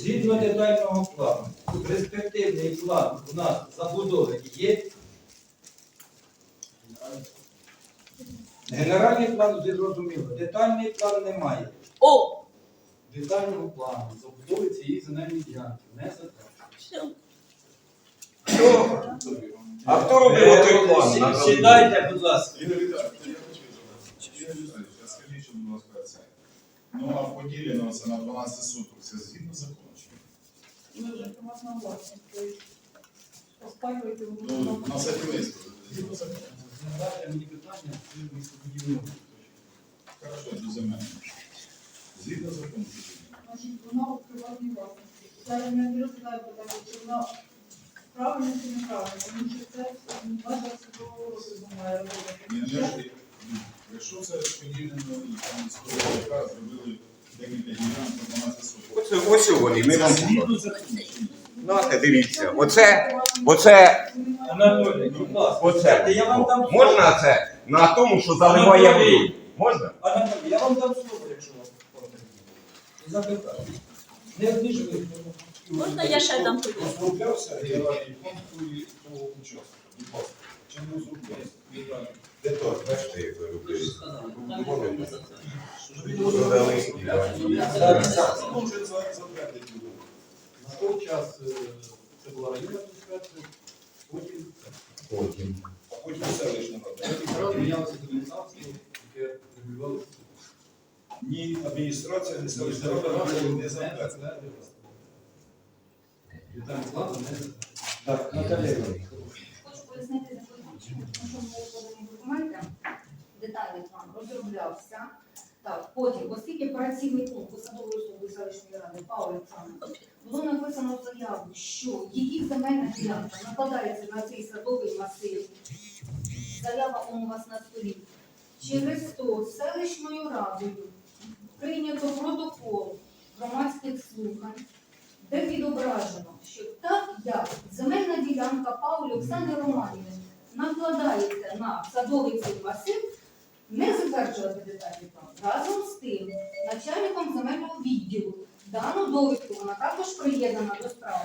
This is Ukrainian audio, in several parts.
Згідно детального плану, перспективний план у нас забудови є. Генеральний план зрозуміло, детальний план немає. О! Детального плану забудови цієї земельної ділянки не затверджено. А хто робив той план? Сі- Сідайте, будь ласка. Ігор Віталійович, я хочу задати. Ігор Віталійович, а скажіть, що, будь ласка, це. Ну, а поділено це на 12 суток, це згідно закону? Ми вже приватна власність. тобто Ну, на садівництво, згідно мені питання. Хорошо, до земель. Згідно закону. Значить, вона у приватній власності. Зараз не розглядаю питання, чи вона правильно чи неправильно, тому що це база судового розгляду має робити. Якщо це поділено, там, з яка зробили декілька ділянок на 12 суток. Оце, ось вони, ми вам? Нате, дивіться. Оце, оце, Анатолій, будь ласка, оце. я вам дам слово. Можна це на тому, що заливає Анатолій. воду? Можна? Анатолій, я вам дам слово, якщо вам потрібно. І запитаю. Не обіжуйте. Можна я ще дам тобі? Розроблявся генеральний план тої- того. Будь ласка, чим розроблявся? Де то, бачите, як ви робили? Може На той час це була районна адміністрація, потім Потім. А потім селищна рада. потім раз мінялося яке регулювало. Ні адміністрація, ні селищна рада не затвердила. Детальний план не. Так, Наталія. Хочу пояснити за тому що були подані документи, детальний план розроблявся. Так, потім, оскільки працівником посадової особи селищної ради Павло Олександр було написано заяву, що її земельна ділянка накладається на цей садовий масив. Заява у вас на столі. Через то селищною радою прийнято протокол громадських слухань, де відображено, що так як земельна ділянка Паулі Оксани Романівни накладається на садовий цей масив, не затверджувати детальний план. Разом з тим, начальником земельного відділу дану довідку вона також приєднана до справи,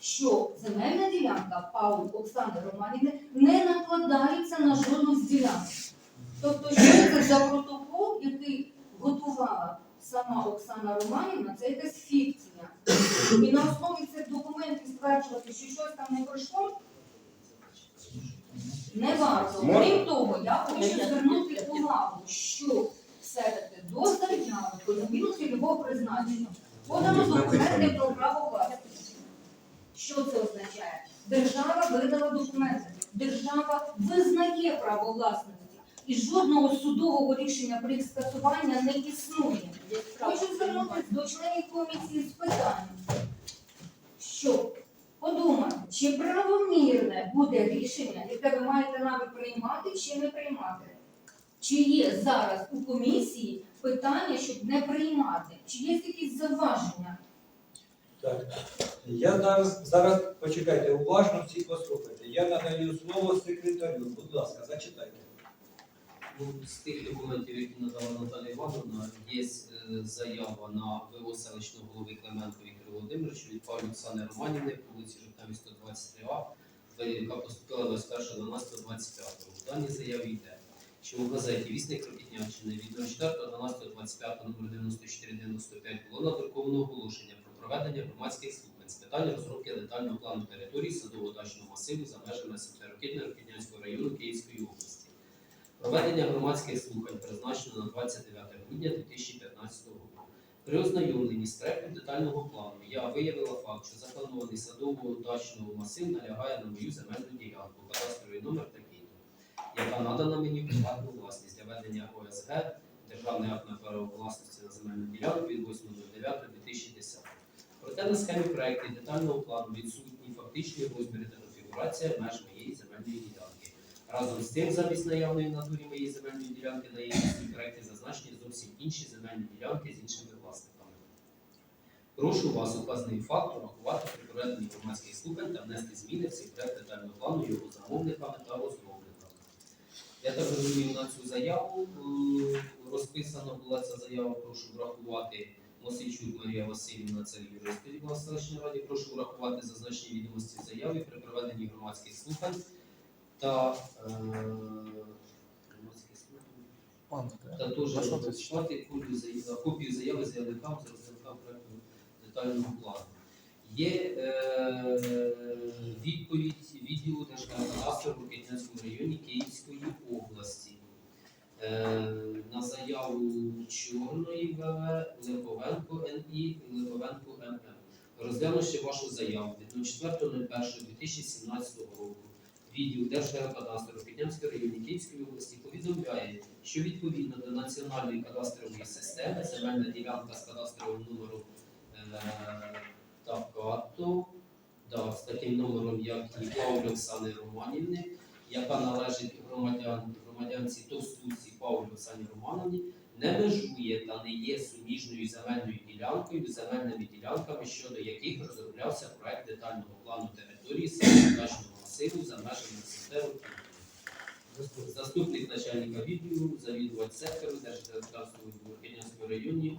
що земельна ділянка Паулі Оксани Романівни не накладається на жодну з ділянок. Тобто, що це за протокол, який готувала сама Оксана Романівна, це якась фікція. І на основі цих документів стверджувати, що щось там не пройшло, не варто. Можна? Крім того, я хочу звернути увагу, що все-таки до заяви про цільового призначення подано документи про право власності. Що це означає? Держава видала документи, держава визнає право власності. І жодного судового рішення про їх скасування не існує. Хочу звернутися до членів комісії з питанням, що подумати, чи правомірне буде рішення, яке ви маєте нами приймати чи не приймати. Чи є зараз у комісії питання, щоб не приймати? Чи є якісь заваження? Так. Я зараз, зараз почекайте, уважно всі послухайте. Я надаю слово секретарю. Будь ласка, зачитайте. Ну, з тих документів, які надала Наталія Івановна, є е, заява на ВО селищного голови Клименко Віктора Володимировича від пані Оксани Романівни по вулиці Жовтневій 123А, яка поступила 21.12.25. В даній заяві йде, що у газеті Вісник Кропітнянщини від 04.12.25 номер 9495 було надруковано оголошення про проведення громадських слухань з питань розробки детального плану території садово-дачного масиву за межами Северокітня Рокітнянського району Київської області. Проведення громадських слухань призначено на 29 грудня 2015 року. При ознайомленні з проектом детального плану я виявила факт, що запланований садово-дачного масив налягає на мою земельну ділянку, кадастровий номер такий-то, яка надана мені приватну власність для ведення ОСГ, державний акт на право власності на земельну ділянку від 8.09.2010. Проте на схемі проекту детального плану відсутні фактичні розміри та конфігурація меж моєї земельної ділянки. Разом з тим, замість наявної натурі моєї земельної ділянки на її місці проекті зазначені зовсім інші земельні ділянки з іншими власниками. Прошу вас указаний факт урахувати при проведенні громадських слухань та внести зміни в проект детального плану його замовниками та розробниками. Я так розумію, на цю заяву е, розписана була ця заява, прошу врахувати Мосичук Марія Васильівна, це нас селищної раді. Прошу врахувати зазначені відомості в заяві при проведенні громадських слухань та е. Та теж розписати копію заяви, заявникам з розробникам проекту детального плану. Є е, відповідь відділу Держгеокадастру в Рокетнянському районі Київської області. Е, на заяву Чорної ВВ, Липовенко НІ, Липовенко ММ. Розглянувши вашу заяву від 04.01.2017 року, відділ Держгеокадастру Рокетнянського районі Київської області повідомляє, що відповідно до національної кадастрової системи земельна ділянка з кадастровим номером е, Такато, да, з таким номером, як і Павлі Оксани Романівни, яка належить громадян, громадянці Товстуці Павлі Оксані Романовні, не межує та не є суміжною земельною ділянкою земельними ділянками, щодо яких розроблявся проект детального плану території сільськогосподарського масиву за межами СТР. Заступник начальника відділу, завідувач сектору Держгеокадастру в Буркінянському районі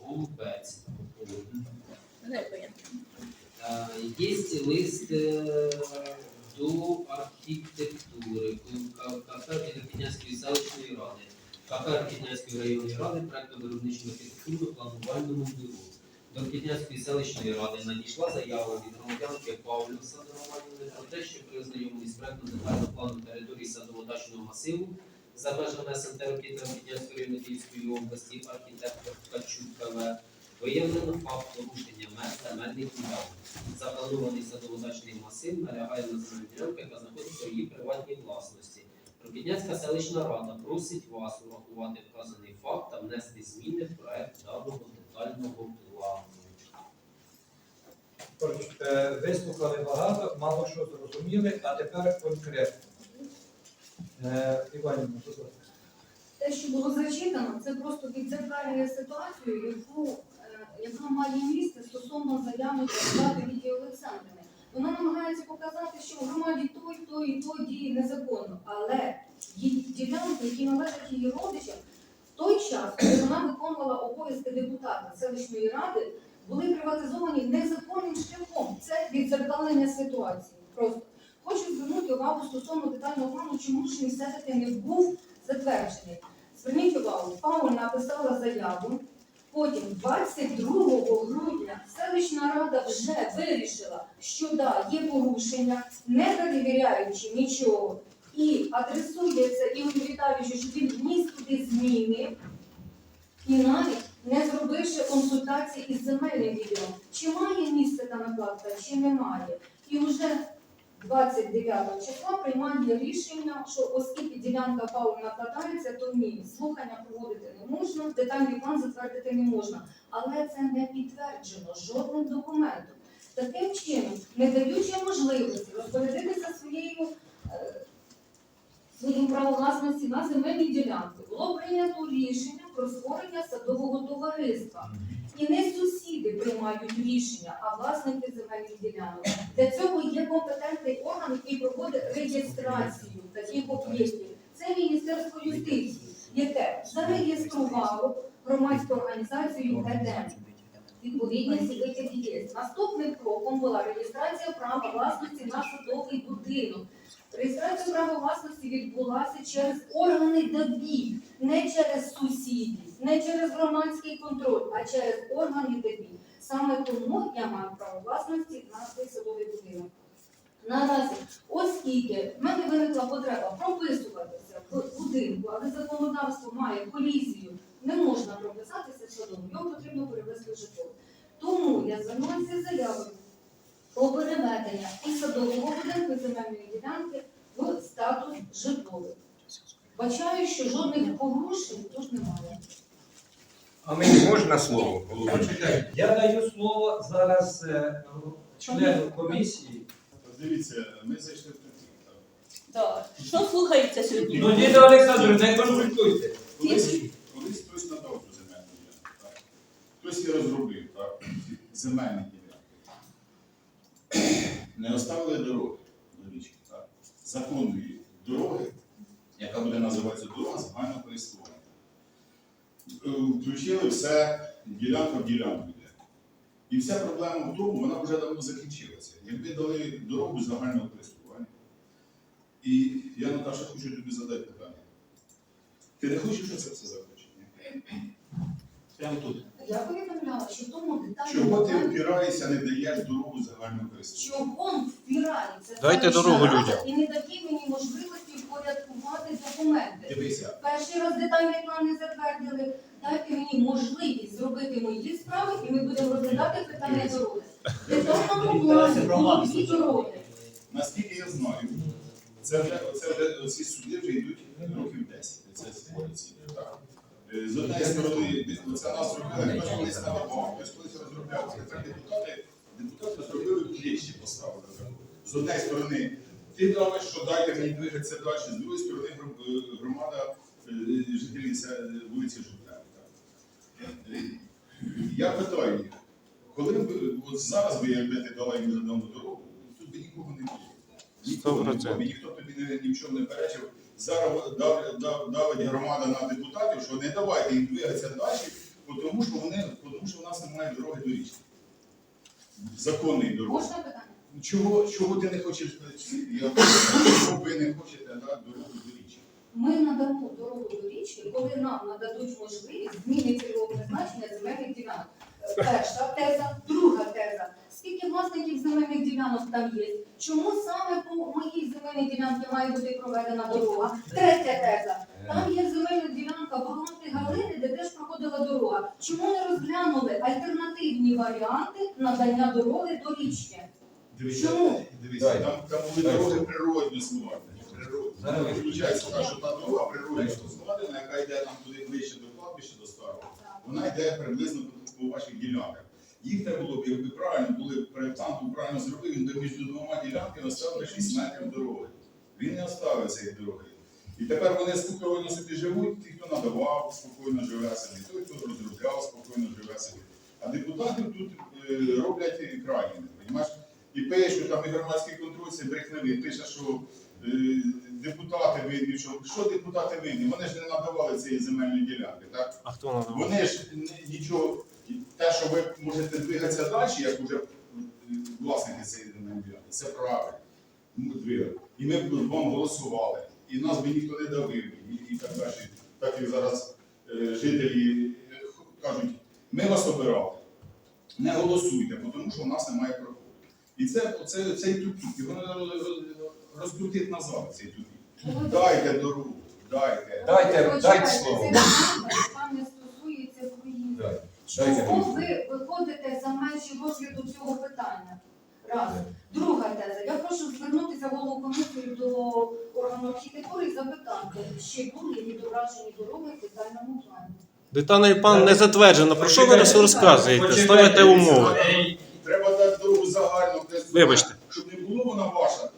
Голубець. Е, Є лист е, до архітектури КП Підкінянської селищної ради, КП Підкінянської районної ради проектно-виробничого архітектурно планувальному бюро. До Підкінянської селищної ради надійшла заява від громадянки Павлю Садової про те, що при ознайомленні з проектом детального плану території садово-дачного масиву за межами СНТ Рокітра Підкінянської району області архітектор Ткачук КВ Виявлено факт порушення меж земельних ділянок. Запланований садоводачний масив налягає на земельну ділянку, яка знаходиться у її приватній власності. Пробідняцька селищна рада просить вас урахувати вказаний факт та внести зміни в проект даного детального плану. Е, Вислухали багато, мало що зрозуміли, а тепер конкретно. Е, Іванівна, будь ласка. Те, що було зачитано, це просто відзеркалює ситуацію, яку, е, яка має місце стосовно заяви депутата Лідії Олександрівни. Вона намагається показати, що в громаді той, той і той діє незаконно, але ділянки, які належать її родичам, той час, коли вона виконувала обов'язки депутата селищної ради, були приватизовані незаконним шляхом. Це відзеркалення ситуації. Просто хочу звернути увагу стосовно детального плану, чому ж він все-таки не був затверджений. Зверніть увагу, Павло написала заяву. Потім, 22 грудня, селищна рада вже вирішила, що да, є порушення, не перевіряючи нічого, і адресує це Ігорю Віталійовичу, що він вніс туди зміни, і навіть не зробивши консультації із земельним відділом. Чи має місце та накладка, чи немає. І вже 29 числа приймає рішення, що оскільки ділянка ПАУ накладається, то ні, слухання проводити не можна, детальний план затвердити не можна. Але це не підтверджено жодним документом. Таким чином, не даючи можливості розпорядитися своєю е, своїм правом власності на земельні ділянки, було прийнято рішення про створення садового товариства. І не сусіди приймають рішення, а власники земельних ділянок. Для цього є компетентний орган, який проводить реєстрацію таких об'єктів. Це Міністерство юстиції, яке зареєструвало громадську організацію ЕДЕМ. Відповідні всі витяги. Наступним кроком була реєстрація права власності на садовий будинок. Реєстрація права власності відбулася через органи ДАБІ, не через сусідів, не через громадський контроль, а через органи ДАБІ. Саме тому я маю право власності на цей садовий будинок. Наразі, оскільки в мене виникла потреба прописуватися в будинку, але законодавство має колізію, не можна прописатися садовому, його потрібно перевести в житло. Тому я звернулася з заявою про переведення із садового будинку і земельної ділянки в статус житловий. Бачаю, що жодних порушень тут немає. А мені можна слово? Почекайте, Я даю слово зараз е, члену комісії. Дивіться, ми зайшли в тупик. так. Що слухається сьогодні? Ну, Діда Олександр, не консультуйте. Колись хтось надав земельну ділянку, так? Хтось її розробив, так? Земельні ділянки. Не оставили дороги до річки, так? Законної дороги, яка буде називатися дорога загального користування. Е, Включили все ділянка в ділянку йде. І вся проблема в тому, вона вже давно закінчилася. Якби дали дорогу загального користування. І я, Наташа, хочу тобі задати питання. Ти не хочеш, що це все закінчить? Прямо тут. Я повідомляла, що в тому детальному Чого ти плані впираєшся, не даєш дорогу загального користування? чого впирається Дайте дорогу людям. і не дає мені можливості впорядкувати документи. Дивися, Перший раз детальний план не затвердили. Дайте мені можливість зробити мої справи, і ми будемо розглядати питання дороги. В детальному плані було дві дороги. наскільки я знаю, це вже, це вже ці суди вже йдуть років 10. Це створюється. Так. Е, З однієї сторони, це нас робили, хтось колись надавав, хтось колись розробляв. Це депутати, депутати зробили кліщі поставили. З однієї сторони, ти давиш, що дайте мені двигатися далі, з другої сторони е, громада е, жителів ся- вулиці. Е, Я питаю їх, коли б от зараз би, якби ти дала їм задавну дорогу, тут би нікого не було. Ніхто тобі ні в чому не перечив. Зараз дав, дав, давить громада на депутатів, що не давайте їм двигатися далі, тому що вони, тому що в нас немає дороги до річки. Законної дороги. Можна питання? Чого, чого ти не хочеш? Я чого ви не хочете да, дорогу до річки? Ми надамо дорогу до річки, коли нам нададуть можливість зміни цільового призначення земельних ділянок. Перша теза, друга теза. Скільки власників земельних ділянок там є? Чому саме по моїй земельній ділянці має бути проведена дорога? Третя теза. Там є земельна ділянка Воронти Галини, де теж проходила дорога. Чому не розглянули альтернативні варіанти надання дороги до річки? Дивіться, Чому? дивіться, там, там були дороги природні складені. Природні. Зараз ви- Виходить так, що та дорога природні складена, яка йде там туди ближче до кладбища, до старого, вона йде приблизно по- по ваших ділянках. Їх треба було б, якби правильно були проєктант правильно зробив, він би між двома ділянками оставив 6 метрів дороги. Він не оставив цієї дороги. І тепер вони спокійно собі живуть, ті, хто надавав, спокійно живе собі, той, хто розробляв, спокійно живе собі. А депутатів тут е, роблять крайніми, розумієш? І пишуть, там і громадський контроль це брехневий, пише, що е, депутати винні, що, що депутати винні? Вони ж не надавали цієї земельної ділянки, так? А хто надавав? Вони ж нічого, те, що ви можете двигатися далі, як уже е, власники цієї земельної ділянки, це правильно. Ми двигали. І ми б вам голосували, і нас би ніхто не давив, і, і так далі. Так як зараз е, жителі е, кажуть, ми вас обирали, не голосуйте, тому що в нас немає проходу. І це, це цей тупік, його треба розкрутити назад, цей тупік. Дайте дорогу, дайте. Дайте, дайте слово. Це питання, яке не стосується проїзду. Дайте. Дайте Чому ви виходите за межі розгляду цього питання? Раз. Друга теза. Я прошу звернутися голову комісії до органу архітектури і запитати, чи були відображені дороги в детальному плані. Детальний план не затверджено. Про що ви роз- розказуєте? Ставите умови. Треба дати дорогу загально, користування, Вибачте. щоб не було вона ваша.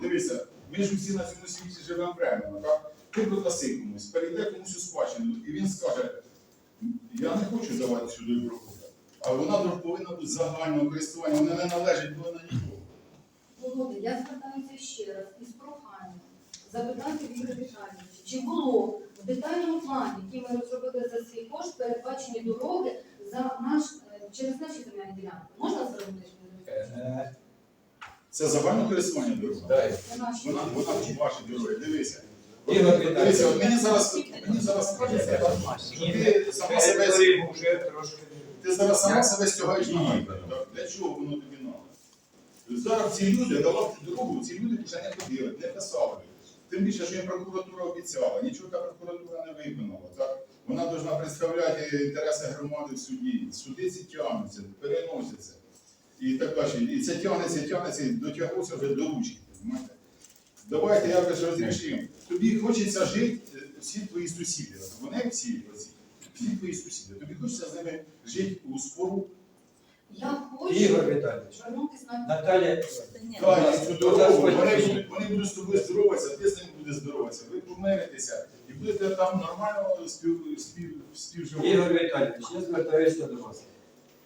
Дивися, ми ж усі на цьому світі живемо временно, так? Ти продаси комусь, перейде комусь у спадщину, і він скаже, я не хочу давати сюди проходу. А вона повинна бути загального користування, вона не належить до на нікого. Володя, я звертаюся ще раз із проханням. Запитати Віктора Віталійовича, чи було в детальному плані, який ми розробили за свій кошт, передбачені дороги за наш, е, через наші земельні ділянки? Можна звернутися? Е, Це загальне користування дорога. Вона, вона ваші дороги. Дивися. Ігор Віталійович. от мені зараз, мені зараз кажеться, що ти сама себе вже трошки. Ти зараз сама себе стягаєш на гайку. Для чого воно тобі треба? Зараз ці люди давати дорогу, ці люди вже не ходили, не писали. Тим більше, що їм прокуратура обіцяла, нічого та прокуратура не виконала. Так? Вона повинна представляти інтереси громади в суді. Суди ці тягнуться, переносяться. І так далі. І це тягнеться, тягнеться, і дотягнувся вже до ручки. розумієте? Давайте якось розрішимо. Тобі хочеться жити е, всі твої сусіди. Вони всі оці, всі твої сусіди. Тобі хочеться з ними жити у спору. Я хочу Ігор Віталійович. звернутися на Наталя. Цю дорогу, вони, будуть- вони будуть з тобою здороватися, ти з ними будеш здороватися. Ви помиритеся і будете там нормально спів, спів, співживати. Ігор Віталійович, я звертаюся до вас.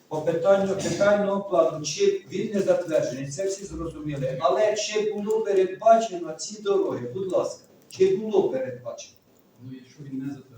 По питанню детального плану, чи він не затверджений, це всі зрозуміли. Але чи було передбачено ці дороги? Будь ласка, чи було передбачено? Ну, якщо він не затверджений,